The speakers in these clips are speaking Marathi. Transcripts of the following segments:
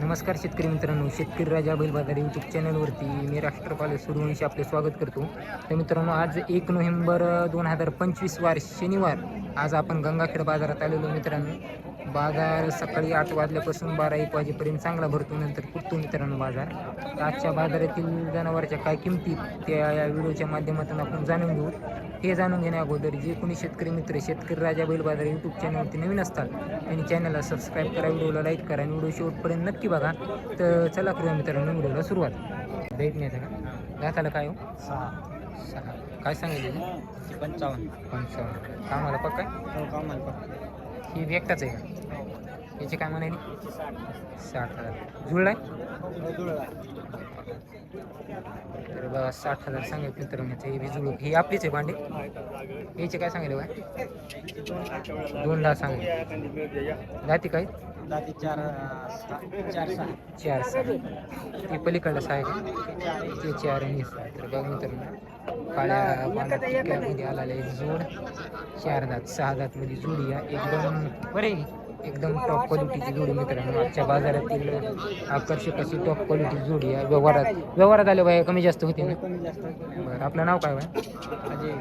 नमस्कार शेतकरी मित्रांनो शेतकरी राजा बैल बाजार यूट्यूब चॅनलवरती मी राष्ट्रपाल सूर्यवंशी आपले स्वागत करतो. तर मित्रांनो आज एक नोव्हेंबर दोन हजार पंचवीस वार शनिवार. आज आपण गंगाखेड बाजारात आलेलो मित्रांनो. बाजार सकाळी आठ वाजल्यापासून बारा एक वाजेपर्यंत चांगला भरतो नंतर फुटतो मित्रांनो बाजार. आजच्या बाजारातील जनावरांच्या काय किमती त्या या व्हिडिओच्या माध्यमातून आपण जाणून घेऊ. हे जाणून घेण्या अगोदर जे कोणी शेतकरी मित्र शेतकरी राजा बैल बाजार यूट्यूब चॅनलवरती नवीन असतात त्यांनी चॅनलला सबस्क्राईब करा व्हिडिओला लाईक करा आणि व्हिडिओ शेवटपर्यंत नक्की बघा. तर चला करूया मित्रांनो व्हिडिओला सुरुवात. भेट नाही का? दाताला काय हो? सहा. काय सांगितलं पंचावन्न. पंचावन्न. कामाला पक्का? हो कामाला ही एकटाच आहे का? याचे काय म्हणाली? साठ. हजार. जुळलाय? तर बघा साठ हजार सांगितलं मित्रांनो हे बी जुळू ही आपलीच आहे भांडे. याचे काय सांगितलं काय दोन दहा सांगितले जाती काय चार सहा- चार सहा. ते पलीकडलं सहा आहे ते चार आणि तर बघ मित्रांनो काळ्या जोड. चार दात सहा दात मध्ये जोडी आहे एकदम बरे. एकदम टॉप क्वालिटीची जोडी मित्रांनो. आजच्या बाजारातील आकर्षक अशी टॉप क्वालिटी जोडी आहे व्यवहारात. व्यवहारात आले बाय कमी जास्त होते ना? कमी जास्त बरं आपलं नाव काय बाय अजय.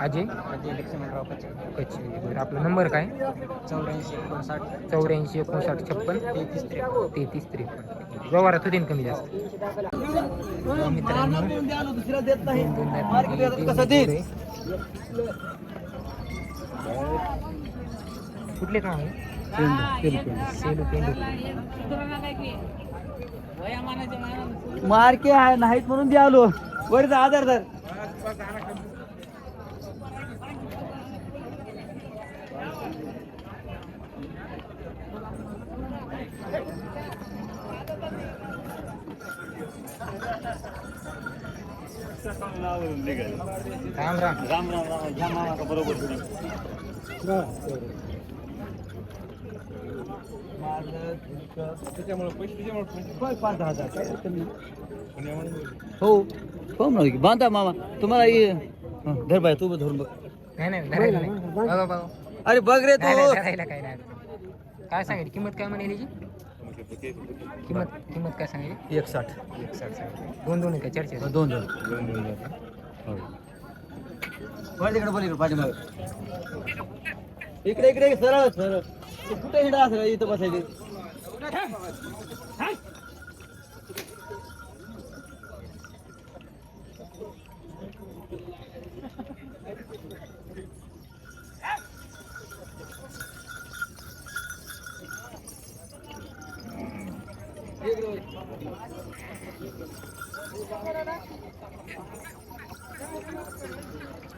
अजय? अजय लक्ष्मणराव कच्चे कच्ची बरं आपला नंबर काय? चौऱ्याऐंशी एकोणसाठ. चौऱ्याऐंशी एकोणसाठ छप्पन. तेहतीस त्रेपन्न. तेहतीस त्रेपन्न. व्यवहारात होते ना कमी जास्त? मित्रांनो. कुठलेच नाव आहे मार्के आहे नाहीत म्हणून दे आलो. वरचा आधार धर. राम राम. राम राम राम मामा बरोबर पाच दहा हजार काय कमी हो हो ना बांधा मामा. तुम्हाला हे- हं, धर बाय तू धरून बघ. नाही अरे बघ रे तू. काय नाही. काय सांगेल? किंमत काय म्हणाली याची किंमत किंमत काय सांगेल? एक साठ एक साठ सांगेल. दोन दोन आहे का? चर्चा दोन दोन. वर तिकडे बोल इकडे पाठीमागे इकडे इकडे सरळ सरळ. तू कुठे हिंडा असं इथं बसायचे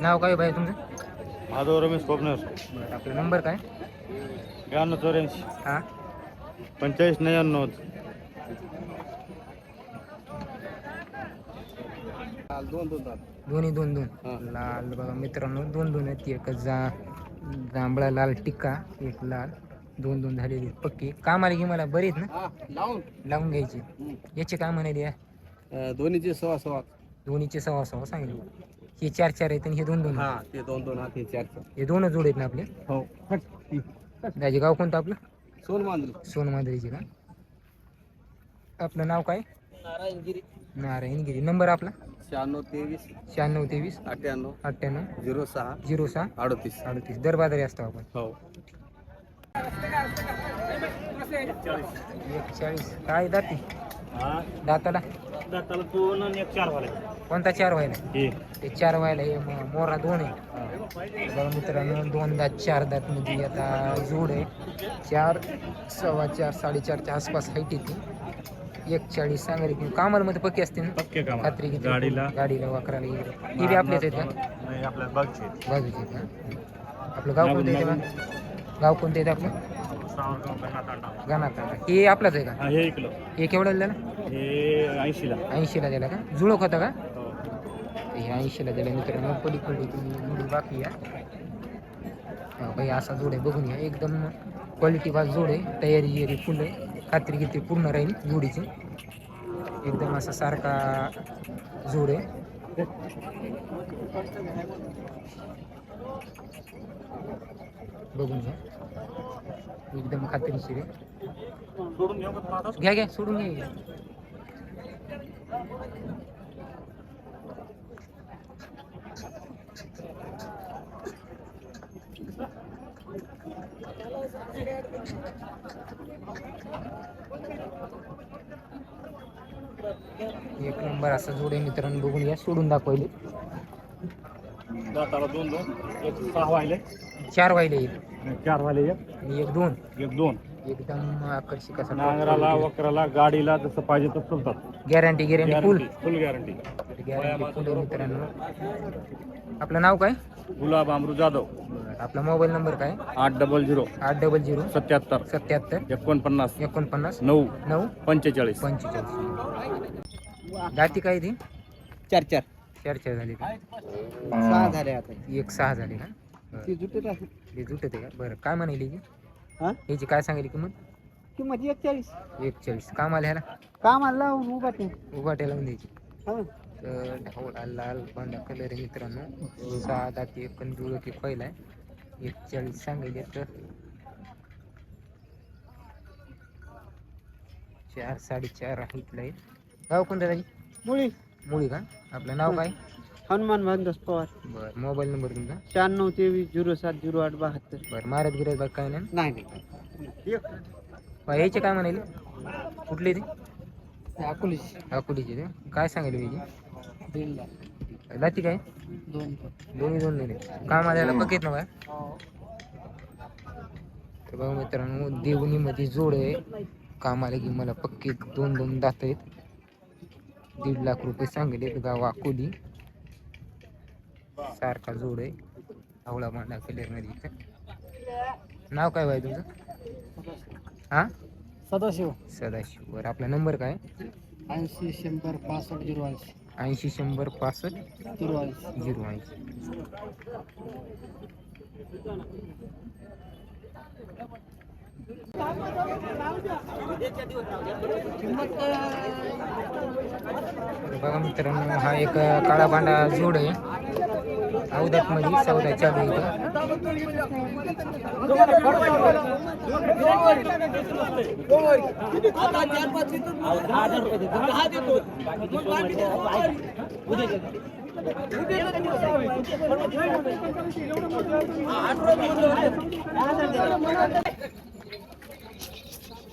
नाव काय भाई तुमचं? माधव रमेश बरं आपला नंबर काय? ब्याण्णव चौऱ्याऐंशी. हां? पंचेचाळीस नव्याण्णव. दोन दोन दोन्ही दोन दोन. हां. लाल बघा मित्रांनो दोन दोन आहेत. एक जा जांभळा लाल टिक्का एक लाल. दोन दोन झालेली आहेत. पक्की. कामाला की मला बरी आहेत ना? लावून. लावून घ्यायची. याचे काय म्हणाली आहे दोन्हीचे सव्वा सव्वा. दोन्हीचे सव्वा सव्वा सांगितलं. हे चार चार आहेत आणि हे दोन दोन आहेत. हा ते दोन दोन हात हे चार हे दोनच जोड आहेत ना आपले? हो. गाव कोणतं आपलं? सोन मांजरी का? आपलं नाव काय? नारायणगिरी. नारायणगिरी. नंबर आपला? शहाण्णव तेवीस. शहाण्णव तेवीस. अठ्ठ्याण्णव. अठ्ठ्याण्णव. झिरो सहा. झिरो सहा. अडतीस. अडतीस. दर बाजारी असतो आपण. हो. एक चाळीस काय दाती? दाताला? दाताला दोन आणि एक चार वाले कोणता चार व्हायला? हे. ते चार व्हायला हे मो- मोरा दोन आहे. बघा मित्रांनो दोन दात चार दात मध्ये आता जोड आहे. चार सव्वा चार साडेचारच्या आसपास हाईट येते एक चाळीस सांगायला की कामाला मध्ये पक्की असते ना? पक्के काम खात्री किती गाडीला. गाडीला वाकराला वगैरे ही बी आपल्याच आहेत का? नाही आपल्या बागचे बाजूचे आहेत का? आपलं गाव कोणतं येतं बा? गाव कोणतं येतं आपलं? गाणात हे आपलाच आहे का? हा हे एक किलो. हे केवढं दिलं? हे ऐंशीला. ऐंशीला दिला का? जुळक होता का? हे. ऐंशीला दिला मित्रांनो. पलीकडे तुम्ही जोडी बाकी या. हा, बाई असा जोड आहे. बघून घ्या. एकदम क्वालिटी वाज जोड आहे. तयारी गिरी फुल आहे. खात्री गित्री पूर्ण राहील जोडीची. एकदम असा सारखा जोड आहे. बघून घ्या. एकदम खात्रीशीर आहे. घ्या घ्या सोडून घ्या एक नंबर असा जोडे मित्रांनो बघून घ्या सोडून दाखवले दोन दोन सहा वाहिले चार वाहिले येईल आणि चार वाहिले एक. आणि एक दोन. एक दोन. एकदम आकर्षक असा नांगराला वक्राला गाडीला जसं पाहिजे तसं चालतात. Guarantee guarantee full full guarantee guarantee full आहे मित्रांनो. आपलं नाव काय? गुलाब अमरू जाधव. आपला मोबाईल नंबर काय? आठ डबल झिरो. आठ डबल झिरो. सत्याहत्तर. सत्याहत्तर. एकोणपन्नास. एकोणपन्नास. नऊ. नऊ. पंचेचाळीस. पंचेचाळीस. जाती काय ती? चार चार. चार चार झाली का? सहा झाले आता. एक सहा झाली का? ती जुटत आहे ते जुटत आहे का? बरं काय म्हणाली हा? याची काय सांगितली किंमत? किंमत एकचाळीस. एकचाळीस. काम आले ह्याला? काम आला उभा ते उभाट्या लावून द्यायची. हा. तर ढवळा लाल पांढरा कलर आहे मित्रांनो. सहा दाती एक जुळ की पहिला आहे. एकचाळीस सांगितले तर चार साडेचार हाईटला आहे गाव कोणतं मुळी. मुळी का? आपलं नाव काय? हनुमान भानदास पवार. बरं मोबाईल नंबर तुमचा? शहाण्णव तेवीस झिरो सात झिरो आठ बहात्तर. बरं महाराज गिराज बाग काय नाही? नाही नाही. बा, याचे काय म्हणाले? कुठले ते? अकोलीस अकोलीचे ते. काय सांगितले याची जाती काय? दोन. दोन्ही दोन दिले. काम आल्याला बघित ना बाय तर बघा मित्रांनो देवणीमध्ये जोड आहे. कामाला की मला पक्के दोन दोन दात आहेत. दीड लाख रुपये सांगले गाव अकोली. सारखा जोड आहे. आवळा मांडा कलरमध्ये इथं नाव काय बाय तुमचं हा? सदाशिव. सदाशिव. बरं आपला नंबर काय? ऐंशी शंभर पासष्ट झिरो ऐंशी ऐंशी शंभर पासष्ट झिरो ऐंशी झिरो ऐंशी बघा मित्रांनो हा एक काळा भांडा जोड आहे अवदात मध्ये चौदा चालू आहे इथं.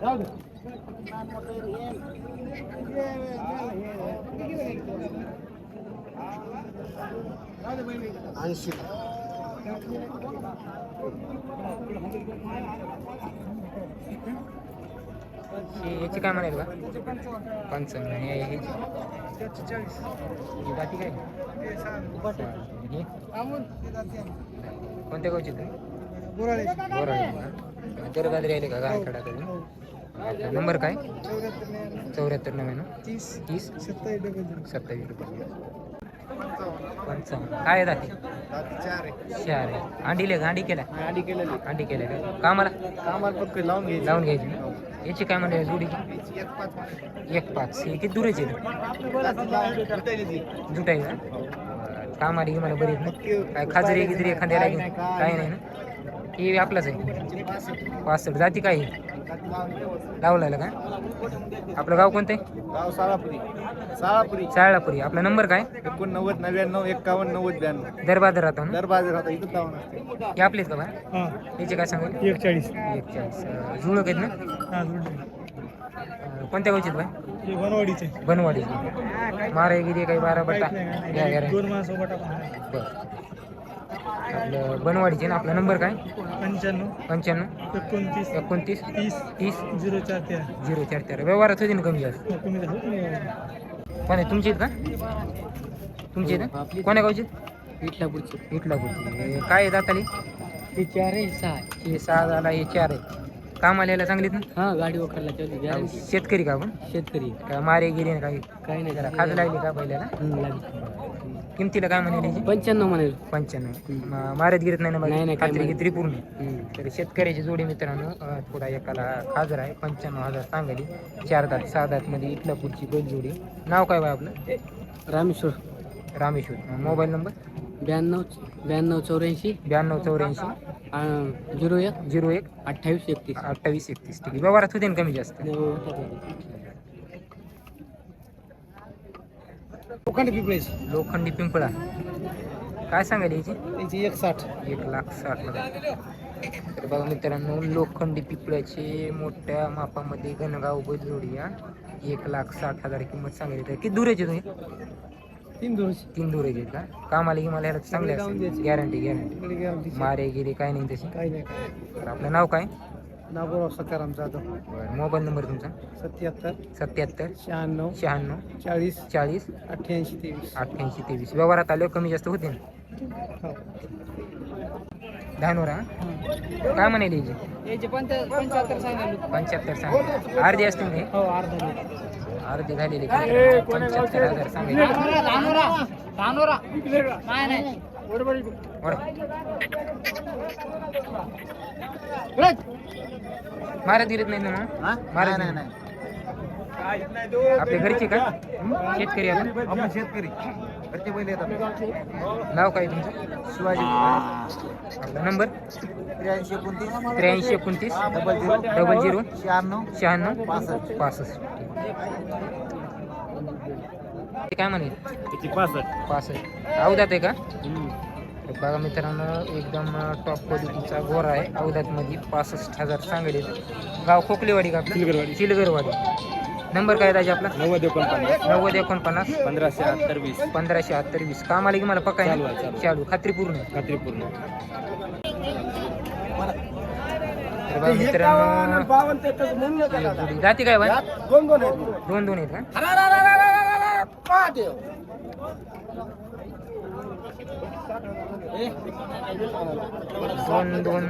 जाऊ दे ऐंशी हे- याची काय म्हणाल का पंचावन्न आणि हे- हे- ही जाती काय हे? कोणत्या गावची तुम्ही? बोराळे दर गाजरी आले का गायकडाकडे नंबर काय? चौऱ्याहत्तर नव्याण्णव. तीस. तीस? सत्तावीस सत्तावीस रुपये पंचावन्न. काय जाते चार आहे. अंडीले का अंडी केला आधी केलेली. अंडी केल्या का? कामाला? कामाला फक्त लावून घ्यायची. लावून घ्यायची ना? याची काय म्हणजे जुडी एक पाच. हे किती दूर आहे जुटाई का? काम आली मला बरी काय खाजरी गिजरी एखाद्याला काय नाही ना? हे आपलाच आहे. पासष्ट. जाती काय? आहे? लावला का आपलं गाव कोणतं? आहे गाव साळापुरी. साळापुरी. चाळापुरी आपला नंबर काय? एकोणनव्वद नव्याण्णव एकावन्न नव्वद ब्याण्णव. दर बाजार राहतो ना? दर बाजार आता इथं जाऊन असते. हे आपलेच का बा याचे काय सांगेल एक चाळीस एक चाळीस जुळक आहेत ना? अं, कोणत्या गावचे आहेत बाय बनवाडीचे. बनवाडीचे. मारेगिरी काही बारा बट्टा. घ्या. दोन मास बरं. आपलं बनवाडीचे ना आपला नंबर काय? पंच्याण्णव. पंच्याण्णव. एकोणतीस. एकोणतीस. तीस. तीस. झिरो चार तेरा. झिरो चार तेरा. व्यवहारात होती ना कमी जास्त? कमी झालं. कोण आहे? तुमचे आहेत का? तुमचे आहेत का? कोण्या गावचे? इटलापूरचे इटला पुढचे काय आहे दाताली? हे चार आहे सहा. हे सहा झाला हे चार आहे कामाला यायला चांगलीत ना? हा गाडी वखरला चालू शेतकरी का आपण? शेतकरी. काय मारे गिरे काही? काही नाही. जरा खाज लागली का पहिल्याला? किमतीला काय म्हणाली? पंच्याण्णव म्हणाल. पंच्याण्णव. मारत गिरत नाही ना नाही, नाही, काय खात्री. गित्री पूर्ण तर शेतकऱ्याची जोडी मित्रांनो अं, थोडा एकाला खाजर आहे. पंच्याण्णव हजार सांगली. चार दात सहा दात मध्ये इथला पुढची बैल जोडी. नाव काय बाय आपलं? रामेश्वर. रामेश्वर. Mobile number? ब्याण्णव ब्याण्णव चौऱ्याऐंशी. ब्याण्णव चौऱ्याऐंशी. झिरो एक. झिरो एक. अठ्ठावीस एकतीस. अठ्ठावीस एकतीस. ठीक आहे. व्यवहारात होते ना कमी जास्त? लोखंड पिपळेच लोखंडी पिंपळा. काय सांगायला याची त्याची एक साठ एक लाख साठ हजार. तर बघा मित्रांनो लोखंडी पिपळ्याचे मोठ्या मापामध्ये गणगाव बैलजोडी या. एक लाख साठ हजार किंमत सांगितली तर किती दुराचे तुम्ही? तीन दिवस तीन दुराचे आहेत का? कामाला की मला ह्याला चांगले असेल. गॅरंटी गॅरंटी मारे गिरे काय नाही तशी. काही नाही काय तर आपलं नाव काय? नागोराव सकाराम जाधव. बरं मोबाईल नंबर तुमचा? सत्याहत्तर. सत्याहत्तर. शहाण्णव. शहाण्णव. चाळीस. चाळीस. अठ्ठ्याऐंशी तेवीस. अठ्ठ्याऐंशी तेवीस. व्यवहारात आल्यावर कमी जास्त होते ना दहानोरा? काय म्हणाल याची? याचे पंच्याहत्तर सांगा. पंच्याहत्तर सांगितले अर्धे असतील हे? हो अर्धा. अर्धे झालेले पंच्याहत्तर हजार सांगितले नाही नाही. मारत गिरत नाही ना मग मारत नाही. आपल्या घरचे का? शेतकरी आता? आपण शेतकरी. घरचे बैल येतात. नाव काय तुमचं? शिवाजी. आपला नंबर? त्र्याऐंशी एकोणतीस. त्र्याऐंशी एकोणतीस. Double zero. Double zero. शहाण्णव. शहाण्णव. पासष्ट. पासष्ट. काय म्हणेल? त्याची पासष्ट? आहे का? तर बघा मित्रांनो एकदम टॉप क्वालिटीचा गोरा आहे. अवधातमध्ये पासष्ट हजार सांगले गाव खोकलेवाडी का आपलं? चिलगरवाडी. चिलगरवाडी नंबर काय दाजी आपला? नव्वद एकोणपन्नास. नव्वद एकोणपन्नास. पंधराशे अठ्ठर वीस. पंधराशे अठ्तर वीस. काम आले की मला पक्का? आहे चालू खात्रीपूर्ण खात्रीपूर्ण मित्रांनो. जाती काय बाय दोन दोन आहेत. दोन दोन आहेत का? दोन दोन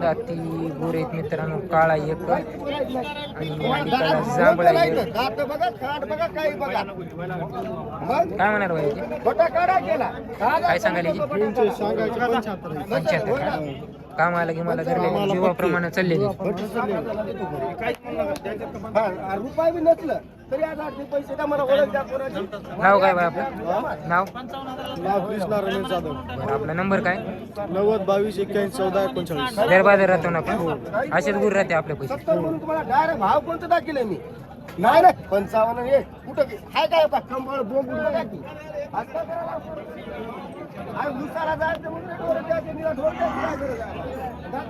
दाती गोरे आहेत मित्रांनो काळा एक आणि जांभळा एक काय म्हणाल बाई काय सांगायला? पंच्याहत्तर? काम आलं की मला धरलेले जीवाप्रमाणे चाललेली. रुपये बी नसलं तरी आज आठ पैसे द्या मला ओळख द्या कोणाची. नाव काय बाय आपलं? नाव? नाव कृष्णा रमेश जाधव. बरं आपला नंबर काय? नव्वद बावीस एक्क्याऐंशी चौदा एकोणचाळीस. दरबाजार राहतो ना आपण. असेच गुरु राहते आपल्या पैसे. सत्तर म्हणून तुम्हाला डायरेक्ट भाव कोणतं दाखिले मी? नाही ना पंचावन्न हे कुठं? हाय काय का कंबळ बोंब उडलं काय की? आज काय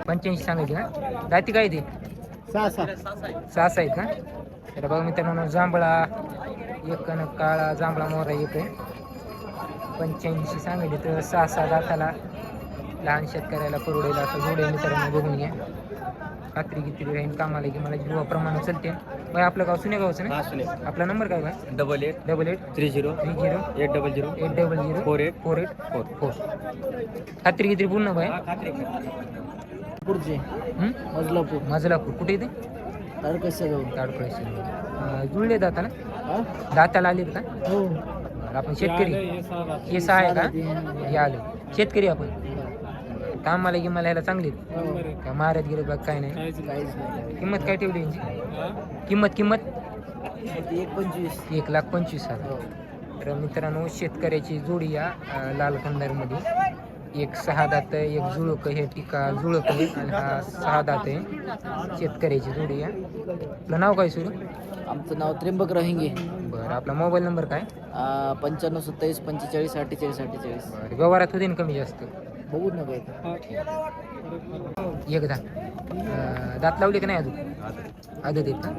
पंच्याऐंशी सांगायची का दाती काय ते? सहा सहा आहेत का तर बघा मित्रांनो जांभळा एक काळा जांभळा मोहरा एक आहे पंच्याऐंशी सांगितले तर सहा सहा दाताला लहान शेतकऱ्याला परवडेल असं जोडे मित्रांनो बघून घ्या. खात्री किती राहील कामाला की मला जीवाप्रमाणे चालते. बाय आपलं गाव सुने गावचं ना आपला नंबर काय bye double eight double eight three zero three zero eight double zero eight double zero four eight four eight four. Four. खात्री किती पूर्ण हं? मजलापूर. मजलापूर. कुठे येते जुळले दाताला हा? दाताला आलेत का? हो. आपण शेतकरी. हे सहा आहे का? हे आले. शेतकरी आपण. काम मला की मला ह्याला चांगली काय मारत गेले बघ काय नाही. काहीच नाही. किंमत काय ठेवली यांची? किंमत किंमत? एक पंचवीस. एक लाख पंचवीस हजार. तर मित्रांनो शेतकऱ्याची जोडी या अं, लाल कंदारमध्ये एक सहा दात आहे एक जुळक हे टिका जुळक आहे आणि हा सहा दात आहे. शेतकऱ्याची जोडी आहे आपलं नाव काय सुरू? आमचं नाव त्र्यंबक रहिंगे. बरं आपला मोबाईल नंबर काय? पंच्याण्णव सत्तावीस पंचेचाळीस अठ्ठेचाळीस अठ्ठेचाळीस. बरं व्यवहारात होते ना कमी जास्त? बघू ना काय एकदा. दात लावले का नाही अजून? आदत आहेत का.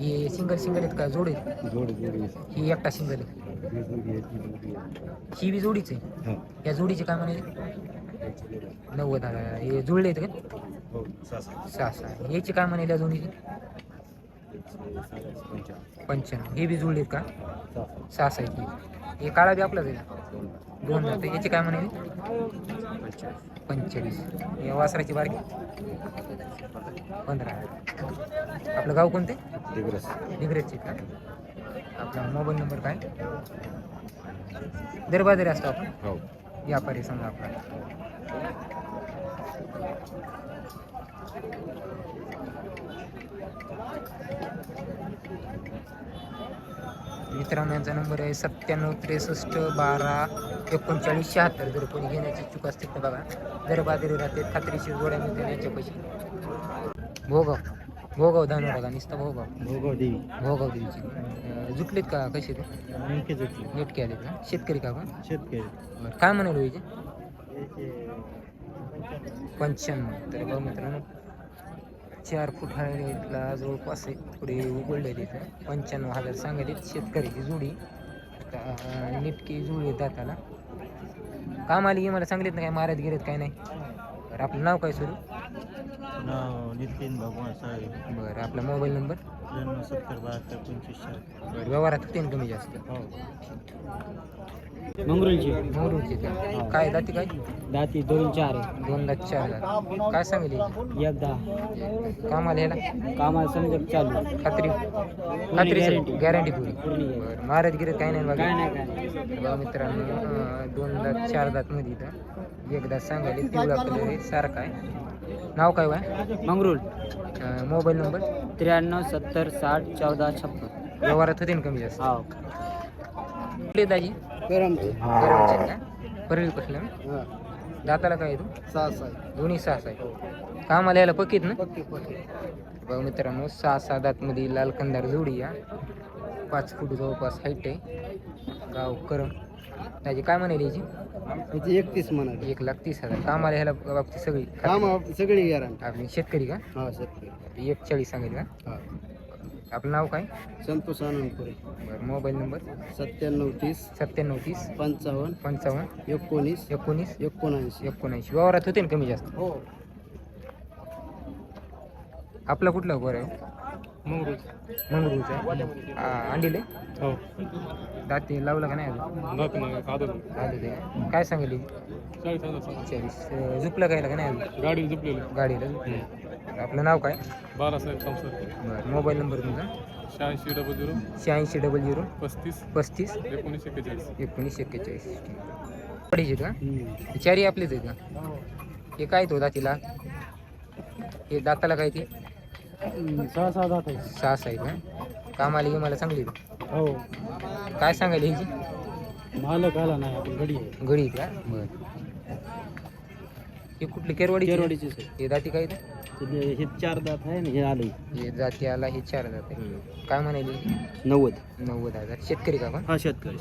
हे सिंगल सिंगल आहेत का? जोड आहेत? ही एकटा सिंगल आहे. ही बी जोडीच आहे? या जोडीचे काय म्हणे नव्वद हे जुळले आहेत का? सहा सहा. याचे काय म्हणे या जोडीचे? पंच्याण्णव. हे बी जुळले का? सहा आहेत हे काळा बी आपलाच आहे? दोन दात याचे काय म्हणे पंचेचाळीस. या वासराची बारकी. पंधरा. आपलं गाव कोणते? डिग्रेजचे का? आपला मोबाईल नंबर काय? दरबाजारी असतो आपण? व्यापारी समजा आपला. मित्रांनो यांचा नंबर आहे सत्त्याण्णव त्रेसष्ट बारा एकोणचाळीस शहात्तर. जर कोणी घेण्याची चूक असतील तर बघा. जर बाजारी राहते खात्रीशीर जोड्या मिळते याच्यापाशी. भोगाव. भोगाव धानोरा का? नुसतं भोगाव. भोगाव देवीची. अं, जुटलेत का? कसे ते? नेटके आलेत का? शेतकरी का शेतकरी. काय म्हणाल याचे पंच्याण्णव. तर बघ मित्रांनो चार फूट हायला जवळपास एक पुढे उघडलेले इथं पंच्याण्णव हजार सांगायले शेतकऱ्याची जोडी. आता नेटकी जुळी आहे दाताला काम आली की मला सांगलीत ना काय मारत गेलेत काय नाही. बरं आपलं नाव काय सुरू? नाव नितीन भगवान बरं आपला मोबाईल नंबर? त्र्याण्णव सत्तर बहात्तर पंचवीस बरं व्यवहारात होते ना कमी जास्त? मंगरुळची. का? काय दाती काय? दाती दोन चार दोन दात चार दात काय सांगेल? याची? एक दहा कामाला ह्याला कामाला समजा चालू. खात्री? खात्री guarantee. गॅरंटी पुरी पूर्ण बरं. महाराज गिरत काय नाही काय बघा नाही काय नाही. बघा मित्रांनो अं, दोन दात चार दात मध्ये इथं. एक दात सांगायले पिवळा कलर आहे सारखा आहे. नाव काय बाय मंगरुळ. Mobile number? त्र्याण्णव सत्तर साठ चौदा छप्पन. व्यवहारात होते ना कमी जास्त? हा. कुठले दाजी? गरमचे गरमचे का परळी कसलं दाताला काय तू? सहा सहा दोन्ही सहा आहे. कामाला यायला पकीत ना? बघा मित्रांनो सहा सहा दातमध्ये लाल कंदार जोडी या. पाच फूट जवळपास हाईट आहे. गाव करम त्याची काय म्हणाली याची? त्याची एकतीस म्हणा एक लाख तीस हजार. कामाला ह्याला बाबतीत सगळी काम सगळी गॅरंटी आपली शेतकरी का? हा शेतकरी. एक चाळीस सांगेल का? हा. आपलं नाव काय? संतोष आनंदपुरे बरं मोबाईल नंबर? सत्त्याण्णव तीस. सत्त्याण्णव तीस. पंचावन्न. पंचावन्न. एकोणीस. एकोणीस. एकोणऐंशी. एकोणऐंशी. व्यवहारात होते ना कमी जास्त? हो. आपला कुठला बरं आहे. मंगरूळचा अंडीले? हो. दाते लावला का नाही अजून? आलं ते. काय सांगेल? चाळीस झुपलं कायला का नाही अजून? गाडी झुपलेली. गाडीला झुपलं आपलं नाव काय? बाळासाहेब संसद बरं मोबाईल नंबर तुमचा? शहाऐंशी डबल झिरो. शहाऐंशी डबल झिरो. पस्तीस. पस्तीस. एकोणीस एक्केचाळीस. एकोणीस एक्केचाळीस. अडीच का? हे आपलेच आहेत का? हे काय तो दातीला? हे दाताला काय ते? सहा सहा जात आहे सहा सहा आहेत का? कामाला की मला चांगली. हो. काय सांगायला ह्याची? मालक आला नाही आपण गडी आहे. गडी आहेत का? बरं. हे कुठली? केरवाडी केरवाडीचे सर हे दाती काय? ते? हे चार दात आहे आणि हे आले हे जाती आला हे चार जात काय म्हणायली नव्वद. नव्वद हजार. शेतकरी का पण हा शेतकरी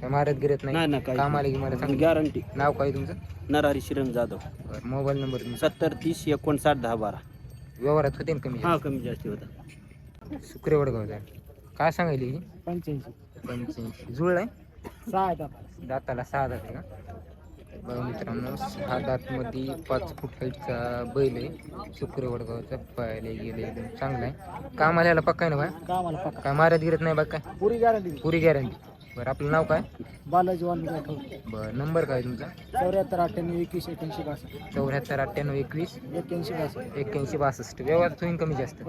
काय मारत गिरत नाही? नाही ना काय कामाला की मला चांगली गॅरंटी नाव काय तुमचं? नरहरी श्रीरंग जाधव. बरं मोबाईल नंबर तुमचा. सत्तर तीस एकोणसाठ दहा बारा. व्यवहारात होते ना कमी हा कमी जास्ती होता शुक्रे वडगावचा काय सांगायली? ही? पंच्याऐंशी. पंच्याऐंशी. जुळ आहे? सहा दाताला सहा दात आहे का? बघा मित्रांनो सहा दातमध्ये पाच फूट हाईटचा बैल आहे. शुक्र वडगावचा पाहायला गेले एकदम चांगला आहे. कामाला याला पक्का आहे ना कामाला पक्का. काय मारत गिरत नाही बघ काय? पुरी गॅरंटी पुरी गॅरंटी बरं आपलं नाव काय? बालाजी वाल्मिक आठवड बरं नंबर काय तुमचा? चौऱ्याहत्तर अठ्ठ्याण्णव एकवीस एक्याऐंशी बासष्ट. चौऱ्याहत्तर अठ्ठ्याण्णव एकवीस एक्याऐंशी बासष्ट. एक्क्याऐंशी बासष्ट. व्यवहार होईन कमी जास्त.